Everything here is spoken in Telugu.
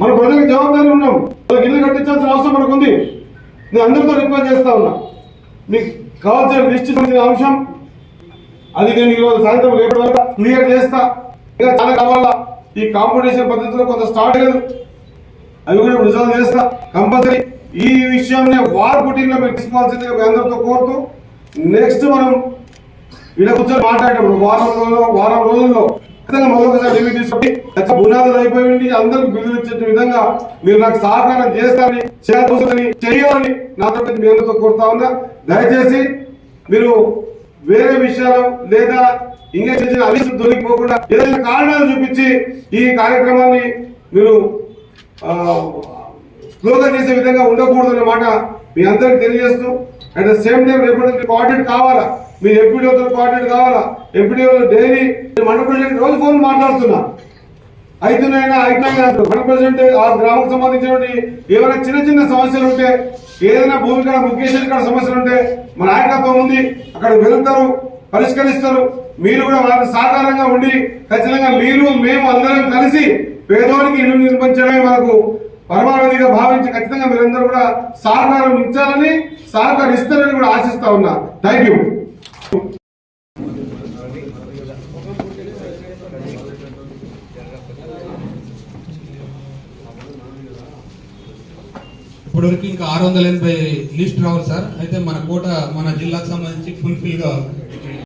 మన ప్రజలకు జవాబుదారీ ఉన్నాం. వాళ్ళకి ఇల్లు కట్టించాల్సిన అవసరం మనకు ఉంది నేను అందరితో రిక్వెస్ట్ చేస్తా ఉన్నా. మీకు కావాల్సిన లిస్ట్ చెందిన అంశం అది నేను ఈరోజు సాయంత్రం రేపటి వల్ల క్లియర్ చేస్తా. ఇంకా చాలా కావాలా? ఈ కాంపిటీషన్ పద్ధతిలో కొంత స్టార్ట్ లేదు అవి కూడా రిజాల్వ్ చేస్తా. కంపల్సరీ ఈ విషయంలో వార్ పుట్టింగ్లో మీరు తీసుకోవాల్సిందిగా మీ అందరితో కోరుతూ నెక్స్ట్ మనం ఇలా కూర్చొని మాట్లాడేటప్పుడు వారం రోజుల్లో వారం రోజుల్లో ఖచ్చితంగా మరొకసారి రివ్యూ తీసుకొని బునాదులు అందరికి బిల్లులు ఇచ్చే విధంగా మీరు నాకు సహకారం చేస్తారని చేయాలని చేయాలని నాతో మీ అందరితో కోరుతా ఉన్నా. దయచేసి మీరు వేరే విషయాలు లేదా ఇంకా చిన్న చిన్న దొరికిపోకుండా ఏదైనా కారణాలు చూపించి ఈ కార్యక్రమాన్ని మీరు స్లోగా చేసే విధంగా ఉండకూడదు అన్నమాట మీ అందరికి తెలియజేస్తూ అట్ ద సేమ్ టైం రేపటి కోఆర్డినేట్ కావాలా? మీరు ఎంపీడీఓతో కోఆర్డినేట్ కావాలా? ఎంపీడీఓ డైలీ మన ప్రెసిడెంట్ రోజు ఫోన్ మాట్లాడుతున్నా. అయితేనైనా అయితున్నాయి మన ప్రెసిడెంట్ ఆ గ్రామం సంబంధించినటువంటి ఏమైనా చిన్న చిన్న సమస్యలు ఉంటే ఏదైనా భూమి కాడ ముఖ్యేశ్వరి కాడ సమస్యలు ఉంటే మన నాయకత్వం ఉంది అక్కడ వెళ్తారు పరిష్కరిస్తారు. మీరు కూడా వాళ్ళకి సహకారంగా ఉండి ఖచ్చితంగా మీరు మేము అందరం కలిసి పేదవానికి ఇల్లు నిర్మించడమే మనకు పరమావధిగా భావించి ఖచ్చితంగా మీరందరూ కూడా సహకారం ఇచ్చారని సహకరిస్తారని కూడా ఆశిస్తా ఉన్నా. థ్యాంక్ యూ ఇప్పటివరకు ఇంకా ఆరు వందల ఎనభై లిస్ట్ రావాలి సార్. అయితే మన కోట మన జిల్లాకు సంబంధించి ఫుల్ఫిల్గా